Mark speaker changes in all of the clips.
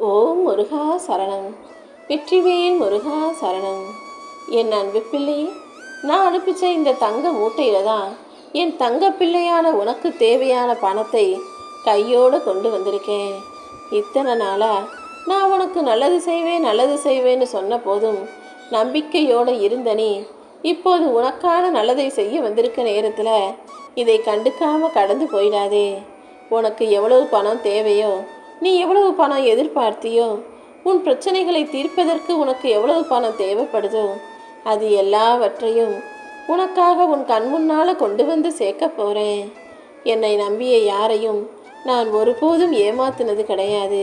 Speaker 1: ஓம் முருகா சரணம். வெற்றிவேல் முருகா சரணம். என் அன்பு பிள்ளையே நான் அனுப்பிச்ச இந்த தங்க மூட்டையில் தான் என் தங்க பிள்ளையான உனக்கு தேவையான பணத்தை கையோடு கொண்டு வந்திருக்கேன். இத்தனை நாளாக நான் உனக்கு நல்லது செய்வேன் நல்லது செய்வேன்னு சொன்ன போதும் நம்பிக்கையோடு இருந்த நீ இப்போது உனக்கான நல்லதை செய்ய வந்திருக்க நேரத்தில் இதை கண்டுக்காமல் கடந்து போயிடாதே. உனக்கு எவ்வளவு பணம் தேவையோ நீ எவ்வளவு பணம் எதிர்பார்த்தியோ உன் பிரச்சனைகளை தீர்ப்பதற்கு உனக்கு எவ்வளவு பணம் தேவைப்படுதோ அது எல்லாவற்றையும் உனக்காக உன் கண் முன்னால் கொண்டு வந்து சேர்க்க போகிறேன் என்னை நம்பிய யாரையும் நான் ஒருபோதும் ஏமாத்தினது கிடையாது.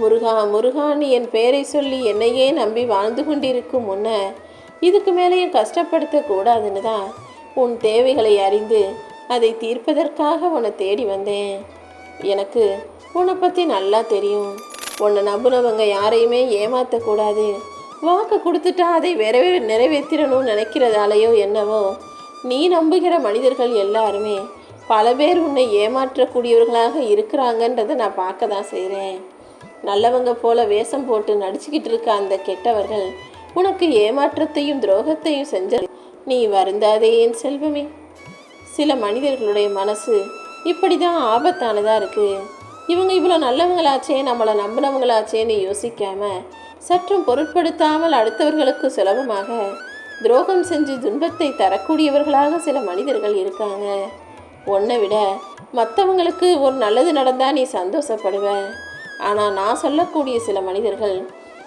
Speaker 1: முருகா முருகான்னு என் பெயரை சொல்லி என்னையே நம்பி வாழ்ந்து கொண்டிருக்கும் முன்ன இதுக்கு மேலேயும் கஷ்டப்படுத்தக்கூடாதுன்னு தான் உன் தேவைகளை அறிந்து அதை தீர்ப்பதற்காக உன்னை தேடி வந்தேன். எனக்கு உன்னை பற்றி நல்லா தெரியும். உன்னை நம்புனவங்க யாரையுமே ஏமாற்றக்கூடாது வாக்கு கொடுத்துட்டா அதை விரைவே நிறைவேற்றிடணும்னு நினைக்கிறதாலேயோ என்னவோ நீ நம்புகிற மனிதர்கள் எல்லாருமே பல பேர் உன்னை ஏமாற்றக்கூடியவர்களாக இருக்கிறாங்கன்றதை நான் பார்க்க தான் செய்கிறேன் நல்லவங்க போல வேஷம் போட்டு நடிச்சுக்கிட்டு இருக்க அந்த கெட்டவர்கள் உனக்கு ஏமாற்றத்தையும் துரோகத்தையும் செஞ்ச நீ வருந்தாதே என் செல்வமே. சில மனிதர்களுடைய மனசு இப்படி தான் ஆபத்தானதாக இருக்குது இவங்க இவ்வளோ நல்லவங்களாச்சே நம்மளை நம்பினவங்களாச்சேன்னு யோசிக்காம சற்றும் பொருட்படுத்தாமல் அடுத்தவர்களுக்கு சுலபமாக துரோகம் செஞ்சு துன்பத்தை தரக்கூடியவர்களாக சில மனிதர்கள் இருக்காங்க. உன்னை விட மற்றவங்களுக்கு ஒரு நல்லது நடந்தால் நீ சந்தோஷப்படுவ. ஆனால் நான் சொல்லக்கூடிய சில மனிதர்கள்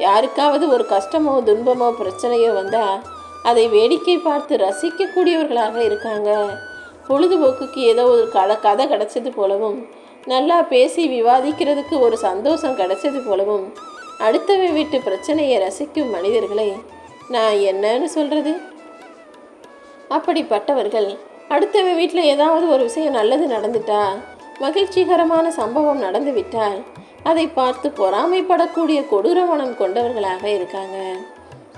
Speaker 1: யாருக்காவது ஒரு கஷ்டமோ துன்பமோ பிரச்சனையோ வந்தால் அதை வேடிக்கை பார்த்து ரசிக்கக்கூடியவர்களாக இருக்காங்க. பொழுதுபோக்குக்கு ஏதோ ஒரு கதை கதை கிடச்சது போலவும் நல்லா பேசி விவாதிக்கிறதுக்கு ஒரு சந்தோஷம் கிடைச்சது போலவும் அடுத்தவன் வீட்டு பிரச்சனையை ரசிக்கும் மனிதர்களை நான் என்னன்னு சொல்கிறது அப்படிப்பட்டவர்கள் அடுத்தவன் வீட்டில் ஏதாவது ஒரு விஷயம் நல்லது நடந்துட்டா மகிழ்ச்சிகரமான சம்பவம் நடந்து விட்டால் அதை பார்த்து பொறாமைப்படக்கூடிய கொடூர மனம் கொண்டவர்களாக இருக்காங்க.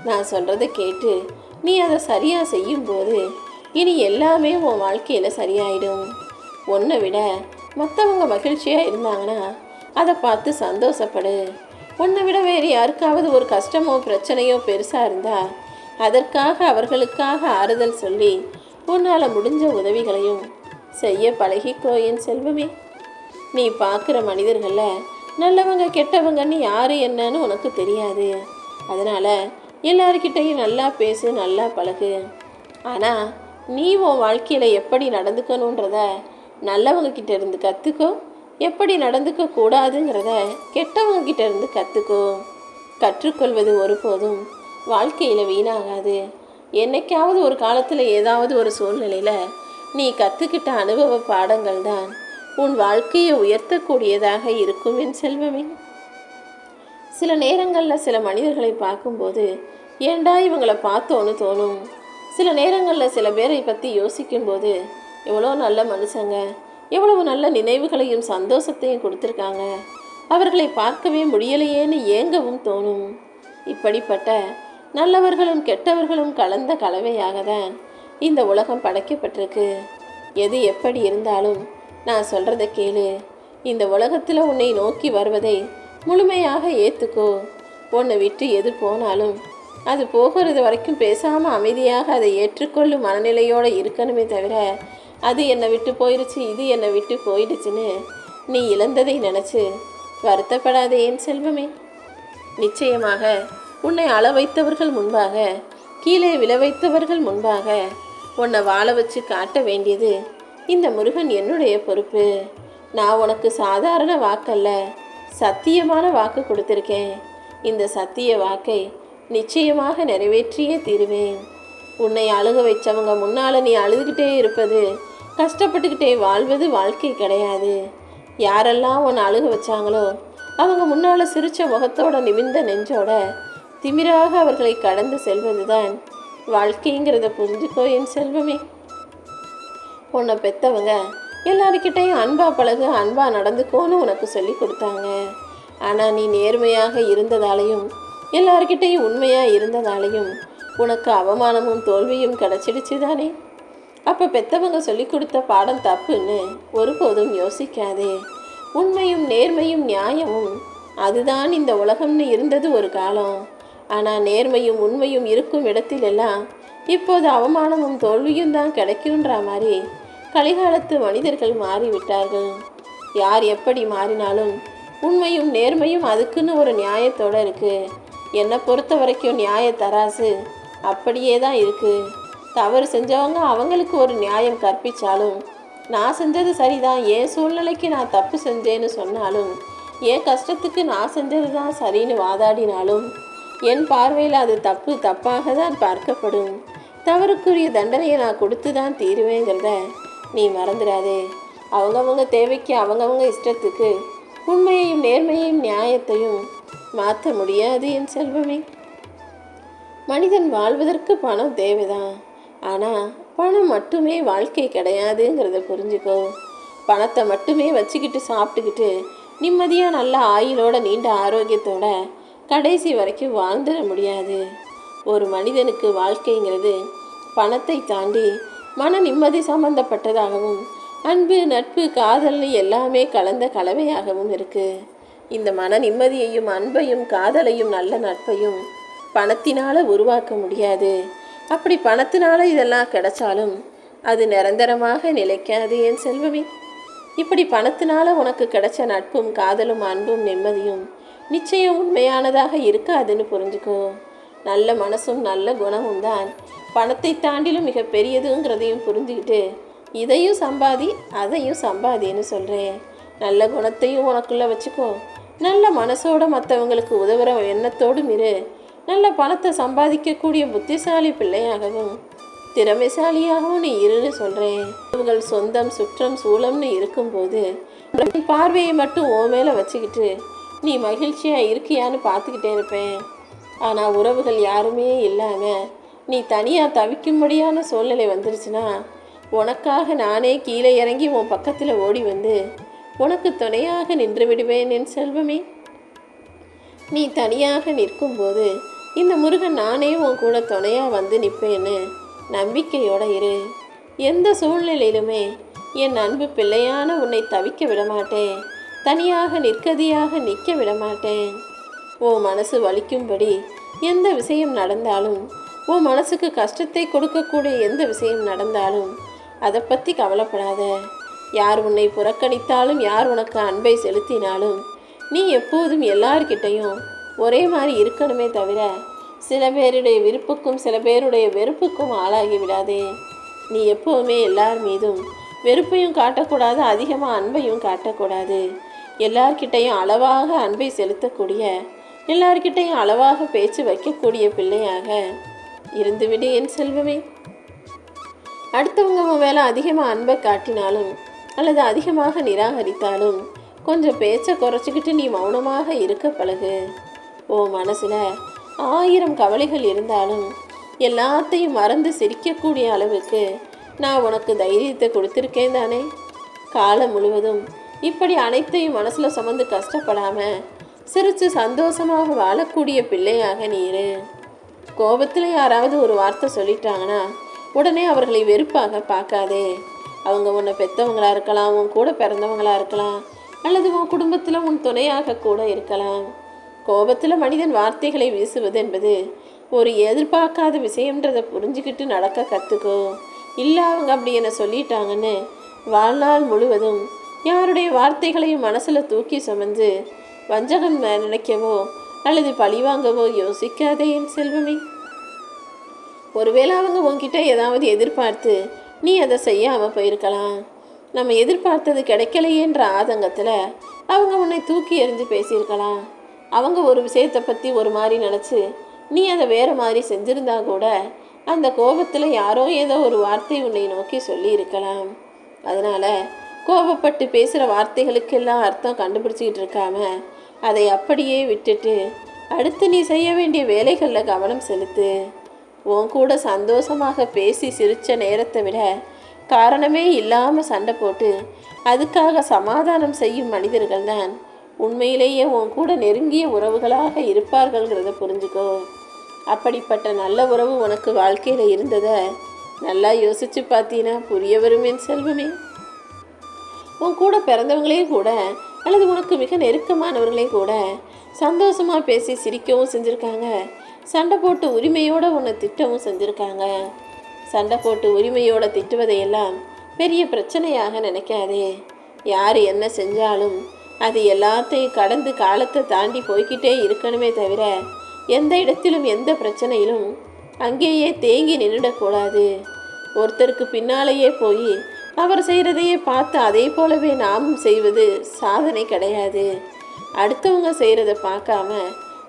Speaker 1: நான் சொல்கிறத கேட்டு நீ அதை சரியாக செய்யும்போது இனி எல்லாமே உன் வாழ்க்கையில் சரியாயிடும். உன்னை விட மற்றவங்க மகிழ்ச்சியாக இருந்தாங்கன்னா அதை பார்த்து சந்தோஷப்படு. உன்னை விட வேறு யாருக்காவது ஒரு கஷ்டமோ பிரச்சனையோ பெருசாக இருந்தால் அதற்காக அவர்களுக்காக ஆறுதல் சொல்லி உன்னால் முடிஞ்ச உதவிகளையும் செய்ய பழகிக்கோ என் செல்வமே. நீ பார்க்குற மனிதர்களில் நல்லவங்க கெட்டவங்கன்னு யார் என்னன்னு உனக்கு தெரியாது. அதனால் எல்லார்கிட்டையும் நல்லா பேசு நல்லா பழகு. ஆனால் நீ உன் வாழ்க்கையில் எப்படி நடந்துக்கணுன்றத நல்லவங்க கிட்ட இருந்து கற்றுக்கோ எப்படி நடந்துக்க கூடாதுங்கிறத கெட்டவங்க கிட்ட இருந்து கற்றுக்கோ கற்றுக்கொள்வது ஒருபோதும் வாழ்க்கையில் வீணாகாது. என்னைக்காவது ஒரு காலத்தில் ஏதாவது ஒரு சூழ்நிலையில் நீ கற்றுக்கிட்ட அனுபவ பாடங்கள் தான் உன் வாழ்க்கையை உயர்த்தக்கூடியதாக இருக்கும் என் செல்வமே. சில நேரங்களில் சில மனிதர்களை பார்க்கும்போது ஏண்டா இவங்களை பார்த்தோன்னு தோணும்? சில நேரங்களில் சில பேரை பற்றி யோசிக்கும்போது எவ்வளோ நல்ல மனுஷங்க. எவ்வளவு நல்ல நினைவுகளையும் சந்தோஷத்தையும் கொடுத்துருக்காங்க. அவர்களை பார்க்கவே முடியலையேன்னு ஏங்கவும் தோணும். இப்படிப்பட்ட நல்லவர்களும் கெட்டவர்களும் கலந்த கலவையாக தான் இந்த உலகம் படைக்கப்பட்டிருக்கு. எது எப்படி இருந்தாலும் நான் சொல்கிறத கேளு. இந்த உலகத்தில் உன்னை நோக்கி வருவதை முழுமையாக ஏற்றுக்கோ உன்னை விட்டு எது போனாலும் அது போகிறது வரைக்கும் பேசாமல் அமைதியாக அதை ஏற்றுக்கொள்ளும் மனநிலையோடு இருக்கணுமே தவிர அது என்னை விட்டு போயிடுச்சு இது என்னை விட்டு போயிடுச்சுன்னு நீ இழந்ததை நினச்சி வருத்தப்படாதே என் செல்வமே. நிச்சயமாக உன்னை அள வைத்தவர்கள் முன்பாக கீழே விழ வைத்தவர்கள் முன்பாக உன்னை வாழ வச்சு காட்ட வேண்டியது இந்த முருகன் என்னுடைய பொறுப்பு. நான் உனக்கு சாதாரண வாக்கல்ல சத்தியமான வாக்கு கொடுத்துருக்கேன். இந்த சத்திய வாக்கை நிச்சயமாக நிறைவேற்றியே தீருவேன். உன்னை அழுக வச்சவங்க முன்னால் நீ அழுதுகிட்டே இருப்பது கஷ்டப்பட்டுக்கிட்டே வாழ்வது வாழ்க்கை கிடையாது. யாரெல்லாம் உன்னை அழுக வச்சாங்களோ அவங்க முன்னால் சிரித்த முகத்தோட நிமிர்ந்த நெஞ்சோட திமிராக அவர்களை கடந்து செல்வதுதான் வாழ்க்கைங்கிறத புரிஞ்சுக்கோ என் செல்வமே. உன்னை பெத்தவங்க எல்லாருக்கிட்டையும் அன்பா பழகு அன்பா நடந்துக்கோன்னு உனக்கு சொல்லி கொடுத்தாங்க. ஆனால் நீ நேர்மையாக இருந்ததாலையும் எல்லாருக்கிட்டையும் உண்மையாக இருந்ததாலையும் உனக்கு அவமானமும் தோல்வியும் கிடச்சிடுச்சு தானே? அப்போ பெத்தவங்க சொல்லி கொடுத்த பாடம் தப்புன்னு ஒருபோதும் யோசிக்காதே. உண்மையும் நேர்மையும் நியாயமும் அதுதான் இந்த உலகம்னு இருந்தது ஒரு காலம். ஆனால் நேர்மையும் உண்மையும் இருக்கும் இடத்திலெல்லாம் இப்போது அவமானமும் தோல்வியும் தான் கிடைக்குன்ற மாதிரி கலிகாலத்து மனிதர்கள் மாறிவிட்டார்கள். யார் எப்படி மாறினாலும் உண்மையும் நேர்மையும் அதுக்குன்னு ஒரு நியாயத்தோடு இருக்கு. என்னை பொறுத்த வரைக்கும் நியாய தராசு அப்படியே தான் இருக்குது தவறு செஞ்சவங்க அவங்களுக்கு ஒரு நியாயம் கற்பித்தாலும் நான் செஞ்சது சரிதான் என் சூழ்நிலைக்கு நான் தப்பு செஞ்சேன்னு சொன்னாலும் என் கஷ்டத்துக்கு நான் செஞ்சது தான் சரின்னு வாதாடினாலும் என் பார்வையில் அது தப்பு தப்பாக தான் பார்க்கப்படும். தவறுக்குரிய தண்டனையை நான் கொடுத்து தான் தீருவேங்கிறத நீ மறந்துடாதே. அவங்கவுங்க தேவைக்கு அவங்கவங்க இஷ்டத்துக்கு உண்மையையும் நேர்மையையும் நியாயத்தையும் மாற்ற முடியாது என் செல்வமே. மனிதன் வாழ்வதற்கு பணம் தேவைதான். ஆனால் பணம் மட்டுமே வாழ்க்கை கிடையாதுங்கிறத புரிஞ்சுக்கோ. பணத்தை மட்டுமே வச்சுக்கிட்டு சாப்பிட்டுக்கிட்டு நிம்மதியாக நல்ல ஆயுளோட நீண்ட ஆரோக்கியத்தோட கடைசி வரைக்கும் வாழ்ந்துட முடியாது. ஒரு மனிதனுக்கு வாழ்க்கைங்கிறது பணத்தை தாண்டி மன நிம்மதி சம்பந்தப்பட்டதாகவும் அன்பு நட்பு காதல்னு எல்லாமே கலந்த கலவையாகவும் இருக்குது இந்த மன நிம்மதியையும் அன்பையும் காதலையும் நல்ல நட்பையும் பணத்தினால் உருவாக்க முடியாது. அப்படி பணத்தினால இதெல்லாம் கிடைச்சாலும் அது நிரந்தரமாக நிலைக்காது என் செல்வமே? இப்படி பணத்தினால உனக்கு கிடைச்ச நட்பும் காதலும் அன்பும் நிம்மதியும் நிச்சயம் உண்மையானதாக இருக்காதுன்னு புரிஞ்சுக்கோ. நல்ல மனசும் நல்ல குணமும் தான் பணத்தை தாண்டிலும் மிக பெரியதுங்கிறதையும் புரிஞ்சுக்கிட்டு இதையும் சம்பாதி அதையும் சம்பாதின்னு சொல்கிறேன் நல்ல குணத்தையும் உனக்குள்ளே வச்சுக்கோ. நல்ல மனசோட மற்றவங்களுக்கு உதவுற எண்ணத்தோடும் இரு. நல்ல பணத்தை சம்பாதிக்கக்கூடிய புத்திசாலி பிள்ளையாகவும் திறமைசாலியாகவும் நீ இருன்னு சொல்கிறேன் உங்கள் சொந்தம் சுற்றம் சூழம்னு இருக்கும்போது பார்வையை மட்டும் உன் மேலே வச்சுக்கிட்டு நீ மகிழ்ச்சியாக இருக்கியான்னு பார்த்துக்கிட்டே இருப்பேன். ஆனால் உறவுகள் யாருமே இல்லாமல் நீ தனியாக தவிக்கும்படியான சூழ்நிலை வந்துருச்சுன்னா உனக்காக நானே கீழே இறங்கி உன் பக்கத்தில் ஓடி வந்து உனக்கு துணையாக நின்று விடுவேன் என் செல்வமே. நீ தனியாக நிற்கும்போது இந்த முருகன் நானே உன் கூட துணையாக வந்து நிற்பேன்னு நம்பிக்கையோட இரு. எந்த சூழ்நிலையிலுமே என் அன்பு பிள்ளையான உன்னை தவிக்க விடமாட்டேன். தனியாக நிற்கதியாக நிற்க விட மாட்டேன் உன் மனசு வலிக்கும்படி எந்த விஷயம் நடந்தாலும் உன் மனசுக்கு கஷ்டத்தை கொடுக்கக்கூடிய எந்த விஷயம் நடந்தாலும் அதை பற்றி கவலைப்படாத. யார் உன்னை புறக்கணித்தாலும் யார் உனக்கு அன்பை செலுத்தினாலும் நீ எப்போதும் எல்லார்கிட்டையும் ஒரே மாதிரி இருக்கணுமே தவிர சில பேருடைய விருப்புக்கும் சில பேருடைய வெறுப்புக்கும் ஆளாகி விடாதே. நீ எப்போவுமே எல்லார் மீதும் வெறுப்பையும் காட்டக்கூடாது அதிகமாக அன்பையும் காட்டக்கூடாது. எல்லார்கிட்டையும் அளவாக அன்பை செலுத்தக்கூடிய எல்லார்கிட்டையும் அளவாக பேச்சு வைக்கக்கூடிய பிள்ளையாக இருந்துவிடு என் செல்வமே. அடுத்தவங்க மேலே அதிகமாக அன்பை காட்டினாலும் அல்லது அதிகமாக நிராகரித்தாலும் கொஞ்சம் பேச்சை குறைச்சிக்கிட்டு நீ மௌனமாக இருக்க பழகு. ஓ மனசில் ஆயிரம் கவலைகள் இருந்தாலும் எல்லாத்தையும் மறந்து சிரிக்கக்கூடிய அளவுக்கு நான் உனக்கு தைரியத்தை கொடுத்துருக்கேன் தானே? காலம் முழுவதும் இப்படி அனைத்தையும் மனசில் சுமந்து கஷ்டப்படாமல் சிரித்து சந்தோஷமாக வாழக்கூடிய பிள்ளையாக நீ இரு. கோபத்தில் யாராவது ஒரு வார்த்தை சொல்லிட்டாங்கன்னா உடனே அவர்களை வெறுப்பாக பார்க்காதே. அவங்க உன்னை பெற்றவங்களா இருக்கலாம் உன் கூட பிறந்தவங்களா இருக்கலாம் அல்லது உன் குடும்பத்தில் உன் துணையாக கூட இருக்கலாம். கோபத்தில் மனிதன் வார்த்தைகளை வீசுவது என்பது ஒரு எதிர்பார்க்காத விஷயம்ன்றதை புரிஞ்சுக்கிட்டு நடக்க கற்றுக்கோ இல்லை அவங்க அப்படி என்ன சொல்லிட்டாங்கன்னு வாழ்நாள் முழுவதும் யாருடைய வார்த்தைகளையும் மனசில் தூக்கி சுமந்து வஞ்சகம் நினைக்கவோ அல்லது பழிவாங்கவோ யோசிக்காதே என் செல்வமே. ஒருவேளை அவங்க உன்கிட்ட ஏதாவது எதிர்பார்த்து நீ அதை செய்யாமல் போயிருக்கலாம். நம்ம எதிர்பார்த்தது கிடைக்கலையேன்ற ஆதங்கத்தில் அவங்க உன்னை தூக்கி எறிஞ்சு பேசியிருக்கலாம். அவங்க ஒரு விஷயத்தை பற்றி ஒரு மாதிரி நினச்சி நீ அதை வேறு மாதிரி செஞ்சுருந்தா கூட அந்த கோபத்தில் யாரோ ஏதோ ஒரு வார்த்தை உன்னை நோக்கி சொல்லி இருக்கலாம் அதனால் கோபப்பட்டு பேசுகிற வார்த்தைகளுக்கெல்லாம் அர்த்தம் கண்டுபிடிச்சிக்கிட்டு இருக்காம அதை அப்படியே விட்டுட்டு அடுத்து நீ செய்ய வேண்டிய வேலைகளில் கவனம் செலுத்து. உன் கூட சந்தோஷமாக பேசி சிரித்த நேரத்தை விட காரணமே இல்லாமல் சண்டை போட்டு அதுக்காக சமாதானம் செய்யும் மனிதர்கள் தான் உண்மையிலேயே உன் கூட நெருங்கிய உறவுகளாக இருப்பார்கள்ங்கிறத புரிஞ்சுக்கோ. அப்படிப்பட்ட நல்ல உறவு உனக்கு வாழ்க்கையில் இருந்ததை நல்லா யோசிச்சு பார்த்தீங்கன்னா புரிய வருமேன் என் செல்வமே. உன் கூட பிறந்தவங்களே கூட அல்லது உனக்கு மிக நெருக்கமானவர்களே கூட சந்தோஷமாக பேசி சிரிக்கவும் செஞ்சுருக்காங்க. சண்டை போட்டு உரிமையோடு உன்னை திட்டவும் செஞ்சுருக்காங்க. சண்டை போட்டு உரிமையோடு திட்டுவதையெல்லாம் பெரிய பிரச்சனையாக நினைக்காதே. யார் என்ன செஞ்சாலும் அது எல்லாத்தையும் கடந்து காலத்தை தாண்டி போய்கிட்டே இருக்கணுமே தவிர எந்த இடத்திலும் எந்த பிரச்சனையிலும் அங்கேயே தேங்கி நின்றுடக்கூடாது. ஒருத்தருக்கு பின்னாலேயே போய் அவர் செய்கிறதையே பார்த்து அதே போலவே நாமும் செய்வது சாதனை கிடையாது. அடுத்தவங்க செய்கிறத பார்க்காம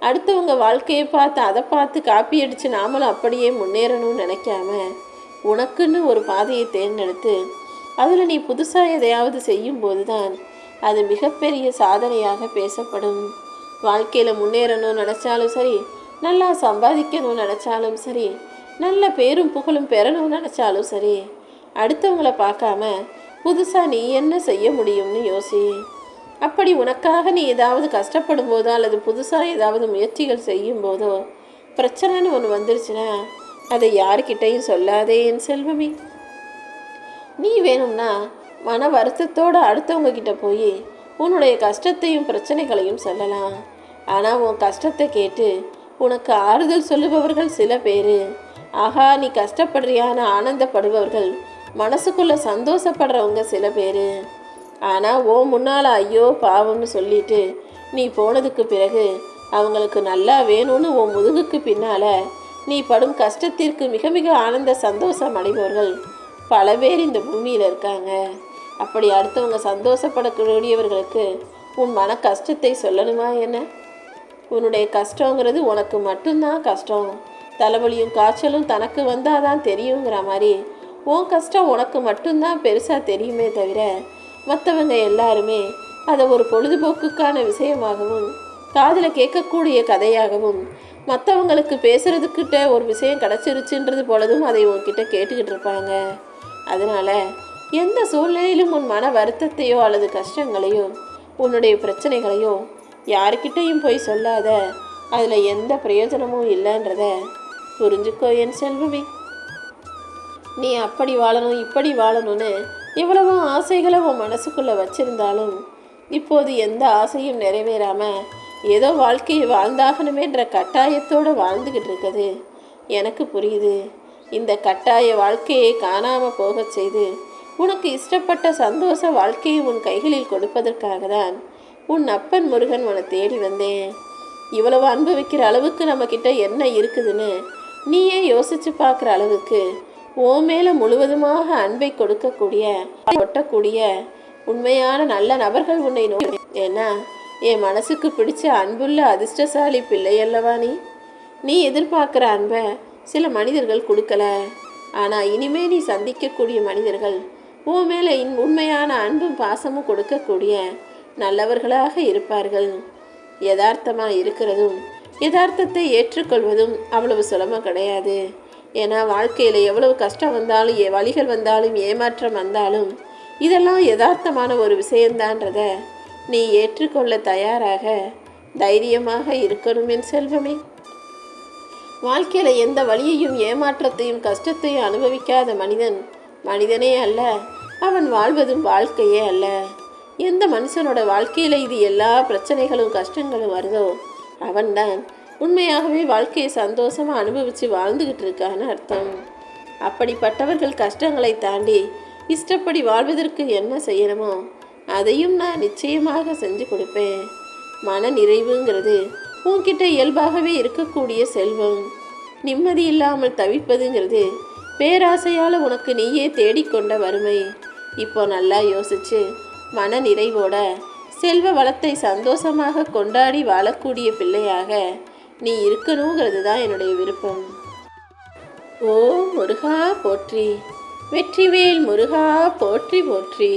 Speaker 1: அடுத்தவங்க வாழ்க்கையை பார்த்து அதை பார்த்து காப்பி அடித்து நாமளும் அப்படியே முன்னேறணும்னு நினைக்காம உனக்குன்னு ஒரு பாதையை தேர்ந்தெடுத்து அதில் நீ புதுசாக எதையாவது செய்யும்போது தான் அது மிகப்பெரிய சாதனையாக பேசப்படும். வாழ்க்கையில் முன்னேறணும் நினச்சாலும் சரி நல்லா சம்பாதிக்கணும் நினச்சாலும் சரி நல்ல பேரும் புகழும் பெறணும் நினச்சாலும் சரி அடுத்தவங்கள பார்க்காம புதுசாக நீ என்ன செய்ய முடியும்னு யோசி. அப்படி உனக்காக நீ ஏதாவது கஷ்டப்படும் போதோ அல்லது புதுசாக ஏதாவது முயற்சிகள் செய்யும் போதோ பிரச்சனைன்னு ஒன்று வந்துருச்சுன்னா அதை யாருக்கிட்டையும் சொல்லாதே என் செல்வமே. நீ வேணும்னா மன வருத்தத்தோடு அடுத்தவங்க கிட்ட போய் உன்னுடைய கஷ்டத்தையும் பிரச்சனைகளையும் சொல்லலாம். ஆனால் உன் கஷ்டத்தை கேட்டு உனக்கு ஆறுதல் சொல்லுபவர்கள் சில பேர். ஆஹா நீ கஷ்டப்படுறியான்னு ஆனந்தப்படுபவர்கள் மனசுக்குள்ளே சந்தோஷப்படுறவங்க சில பேர். ஆனால் ஓ முன்னால் ஐயோ பாவம்னு சொல்லிட்டு நீ போனதுக்கு பிறகு அவங்களுக்கு நல்லா வேணும்னு உன் முதுகுக்கு பின்னால் நீ படும் கஷ்டத்திற்கு மிக மிக ஆனந்த சந்தோஷம் அடைபவர்கள் பல பேர் இந்த பூமியில் இருக்காங்க. அப்படி அடுத்தவங்க சந்தோஷப்படக்கூடியவர்களுக்கு உன் மன கஷ்டத்தை சொல்லணுமா என்ன? உன்னுடைய கஷ்டங்கிறது உனக்கு மட்டும்தான் கஷ்டம். தலைவலியும் காய்ச்சலும் தனக்கு வந்தால் தான் தெரியுங்கிற மாதிரி உன் கஷ்டம் உனக்கு மட்டும்தான் பெருசாக தெரியுமே தவிர மற்றவங்க எல்லாருமே அதை ஒரு பொழுதுபோக்குக்கான விஷயமாகவும் காதில் கேட்கக்கூடிய கதையாகவும் மற்றவங்களுக்கு பேசுகிறதுக்கிட்ட ஒரு விஷயம் கிடச்சிருச்சுன்றது போலதும் அதை உன்கிட்ட கேட்டுக்கிட்டு இருப்பாங்க. அதனால் எந்த சூழ்நிலையிலும் உன் மன வருத்தத்தையோ அல்லது கஷ்டங்களையோ உன்னுடைய பிரச்சனைகளையோ யாருக்கிட்டையும் போய் சொல்லாத. அதில் எந்த பிரயோஜனமும் இல்லைன்றத புரிஞ்சுக்கோ என் செல்வமே. நீ அப்படி வாழணும் இப்படி வாழணும்னு இவ்வளவு ஆசைகளை உன் மனசுக்குள்ளே வச்சிருந்தாலும் இப்போது எந்த ஆசையும் நிறைவேறாமல் ஏதோ வாழ்க்கையை வாழ்ந்தாகணுமேன்ற கட்டாயத்தோடு வாழ்ந்துக்கிட்டு இருக்குது. எனக்கு புரியுது. இந்த கட்டாய வாழ்க்கையை காணாமல் போகச் செய்து உனக்கு இஷ்டப்பட்ட சந்தோஷ வாழ்க்கையை உன் கைகளில் கொடுப்பதற்காக தான் உன் அப்பன் முருகன் உன்னை தேடி வந்தேன். இவ்வளவு அனுபவிக்கிற அளவுக்கு நம்மக்கிட்ட என்ன இருக்குதுன்னு நீயே யோசிச்சு பார்க்குற அளவுக்கு ஓ மேலே முழுவதுமாக அன்பை கொடுக்கக்கூடிய ஒட்டக்கூடிய உண்மையான நல்ல நபர்கள் உன்னை நோய் ஏன்னா என் மனசுக்கு பிடிச்ச அன்புள்ள அதிர்ஷ்டசாலி பிள்ளை அல்லவா நீ? நீ எதிர்பார்க்குற அன்பை சில மனிதர்கள் கொடுக்கல. ஆனால் இனிமே நீ சந்திக்கக்கூடிய மனிதர்கள் உன் மேலே இன் உண்மையான அன்பும் பாசமும் கொடுக்கக்கூடிய நல்லவர்களாக இருப்பார்கள். யதார்த்தமாக இருக்கிறதும் யதார்த்தத்தை ஏற்றுக்கொள்வதும் அவ்வளவு சுலபம் கிடையாது. ஏன்னா வாழ்க்கையில் எவ்வளவு கஷ்டம் வந்தாலும் ஏ வழிகள் வந்தாலும் ஏமாற்றம் வந்தாலும் இதெல்லாம் யதார்த்தமான ஒரு விஷயந்தான்றத நீ ஏற்றுக்கொள்ள தயாராக தைரியமாக இருக்கணும் என் செல்வமே. வாழ்க்கையில் எந்த வழியையும் ஏமாற்றத்தையும் கஷ்டத்தையும் அனுபவிக்காத மனிதன் மனிதனே அல்ல. அவன் வாழ்வதும் வாழ்க்கையே அல்ல. எந்த மனுஷனோட வாழ்க்கையில் இது எல்லா பிரச்சனைகளும் கஷ்டங்களும் வருதோ அவன்தான் உண்மையாகவே வாழ்க்கையை சந்தோஷமாக அனுபவித்து வாழ்ந்துக்கிட்டு இருக்கான்னு அர்த்தம். அப்படிப்பட்டவர்கள் கஷ்டங்களை தாண்டி இஷ்டப்படி வாழ்வதற்கு என்ன செய்யணுமோ அதையும் நான் நிச்சயமாக செஞ்சு கொடுப்பேன். மன நிறைவுங்கிறது உன்கிட்ட இயல்பாகவே இருக்கக்கூடிய செல்வம். நிம்மதி இல்லாமல் தவிப்பதுங்கிறது பேராசையால் உனக்கு நீயே தேடிக்கொண்ட வறுமை. இப்போ நல்லா யோசிச்சு மன நிறைவோட செல்வ வளத்தை சந்தோஷமாக கொண்டாடி வாழக்கூடிய பிள்ளையாக நீ இருக்கணுங்கிறது தான் என்னுடைய விருப்பம். ஓ முருகா போற்றி வெற்றிவேல் முருகா போற்றி போற்றி.